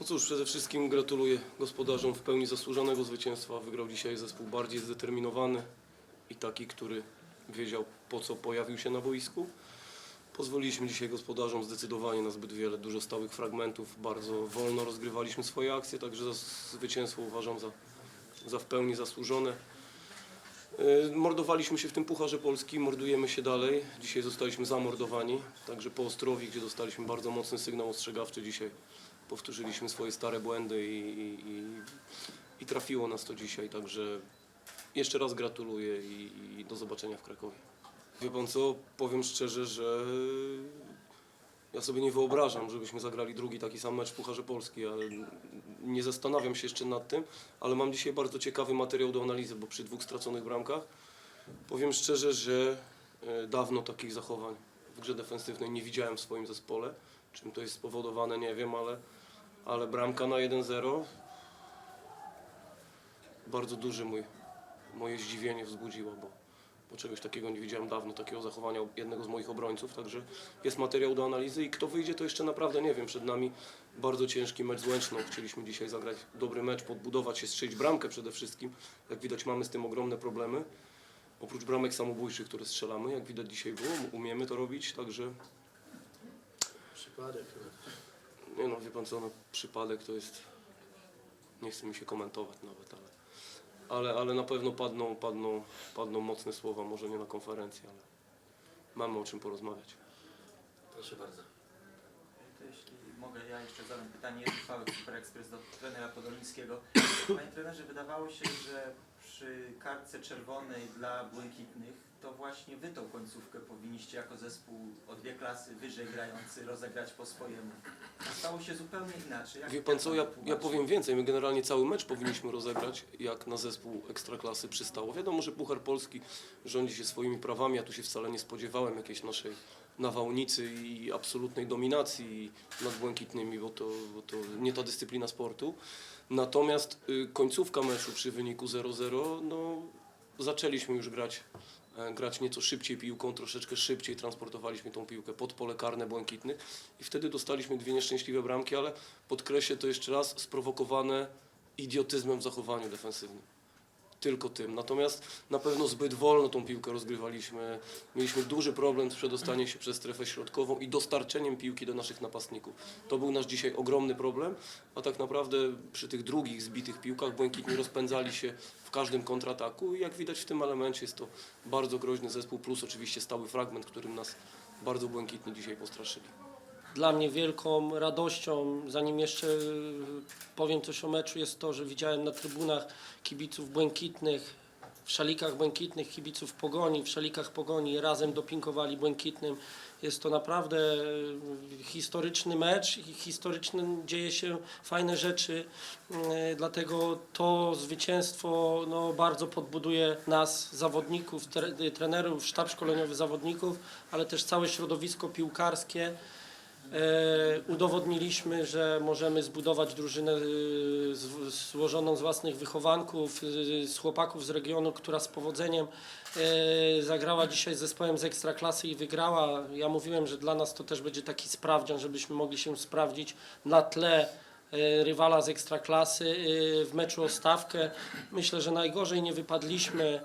No cóż, przede wszystkim gratuluję gospodarzom w pełni zasłużonego zwycięstwa. Wygrał dzisiaj zespół bardziej zdeterminowany i taki, który wiedział po co pojawił się na boisku. Pozwoliliśmy dzisiaj gospodarzom zdecydowanie na zbyt wiele, dużo stałych fragmentów, bardzo wolno rozgrywaliśmy swoje akcje, także zwycięstwo uważam za, za w pełni zasłużone. Yy, Mordowaliśmy się w tym Pucharze Polski, mordujemy się dalej. Dzisiaj zostaliśmy zamordowani, także po Ostrowi, gdzie dostaliśmy bardzo mocny sygnał ostrzegawczy, dzisiaj powtórzyliśmy swoje stare błędy i, i, i, i trafiło nas to dzisiaj, także jeszcze raz gratuluję i, i do zobaczenia w Krakowie. Wie pan co, powiem szczerze, że ja sobie nie wyobrażam, żebyśmy zagrali drugi taki sam mecz w Pucharze Polski, ale nie zastanawiam się jeszcze nad tym, ale mam dzisiaj bardzo ciekawy materiał do analizy, bo przy dwóch straconych bramkach powiem szczerze, że e, dawno takich zachowań w grze defensywnej nie widziałem w swoim zespole. Czym to jest spowodowane, nie wiem, ale, ale bramka na 1-0 bardzo duże mój, moje zdziwienie wzbudziła, bo, bo czegoś takiego nie widziałem dawno, takiego zachowania jednego z moich obrońców, także jest materiał do analizy i kto wyjdzie to jeszcze naprawdę nie wiem, przed nami bardzo ciężki mecz z Łęczną, chcieliśmy dzisiaj zagrać dobry mecz, podbudować się, strzelić bramkę przede wszystkim, jak widać mamy z tym ogromne problemy, oprócz bramek samobójczych, które strzelamy, jak widać dzisiaj było, umiemy to robić, także Przypadek. nie no, wie pan co, no, przypadek to jest, nie chce mi się komentować nawet, ale, ale, ale na pewno padną, padną, padną mocne słowa, może nie na konferencji, ale mamy o czym porozmawiać. Proszę bardzo. To jeśli mogę, ja jeszcze zadam pytanie. Jest uchwała Super Express do trenera Podolińskiego. Panie trenerze, wydawało się, że przy kartce czerwonej dla błękitnych to właśnie wy tą końcówkę powinniście jako zespół o dwie klasy wyżej grający rozegrać po swojemu. A stało się zupełnie inaczej. Jak Wie pan co, ja, ja powiem więcej, my generalnie cały mecz powinniśmy rozegrać jak na zespół ekstraklasy przystało. Wiadomo, że Puchar Polski rządzi się swoimi prawami, ja tu się wcale nie spodziewałem jakiejś naszej nawałnicy i absolutnej dominacji nad błękitnymi, bo to, bo to nie ta dyscyplina sportu. Natomiast y, końcówka meczu przy wyniku 0-0, no zaczęliśmy już grać e, grać nieco szybciej piłką, troszeczkę szybciej transportowaliśmy tą piłkę pod pole karne błękitnych i wtedy dostaliśmy dwie nieszczęśliwe bramki, ale podkreślę to jeszcze raz, sprowokowane idiotyzmem w zachowaniu defensywnym. Tylko tym. Natomiast na pewno zbyt wolno tą piłkę rozgrywaliśmy. Mieliśmy duży problem z przedostaniem się przez strefę środkową i dostarczeniem piłki do naszych napastników. To był nasz dzisiaj ogromny problem, a tak naprawdę przy tych drugich zbitych piłkach błękitni rozpędzali się w każdym kontrataku i jak widać w tym elemencie jest to bardzo groźny zespół, plus oczywiście stały fragment, którym nas bardzo błękitni dzisiaj postraszyli. Dla mnie wielką radością, zanim jeszcze y, powiem coś o meczu, jest to, że widziałem na trybunach kibiców błękitnych, w szalikach błękitnych, kibiców pogoni, w szalikach pogoni razem dopingowali błękitnym. Jest to naprawdę y, historyczny mecz i historyczny dzieje się fajne rzeczy, y, dlatego to zwycięstwo no, bardzo podbuduje nas, zawodników, tre- trenerów, sztab szkoleniowy zawodników, ale też całe środowisko piłkarskie. E, udowodniliśmy, że możemy zbudować drużynę e, złożoną z własnych wychowanków, e, z chłopaków z regionu, która z powodzeniem zagrała dzisiaj z zespołem z Ekstraklasy i wygrała. Ja mówiłem, że dla nas to też będzie taki sprawdzian, żebyśmy mogli się sprawdzić na tle rywala z Ekstraklasy w meczu o stawkę. Myślę, że najgorzej nie wypadliśmy.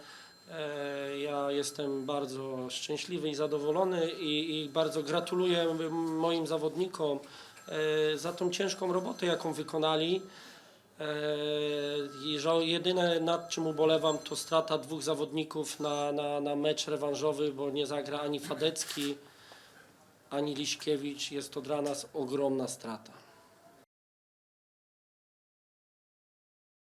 E, Ja jestem bardzo szczęśliwy i zadowolony i, i bardzo gratuluję moim zawodnikom e, za tą ciężką robotę, jaką wykonali. E, jedyne nad czym ubolewam to strata dwóch zawodników na, na, na mecz rewanżowy, bo nie zagra ani Fadecki, ani Liśkiewicz. Jest to dla nas ogromna strata.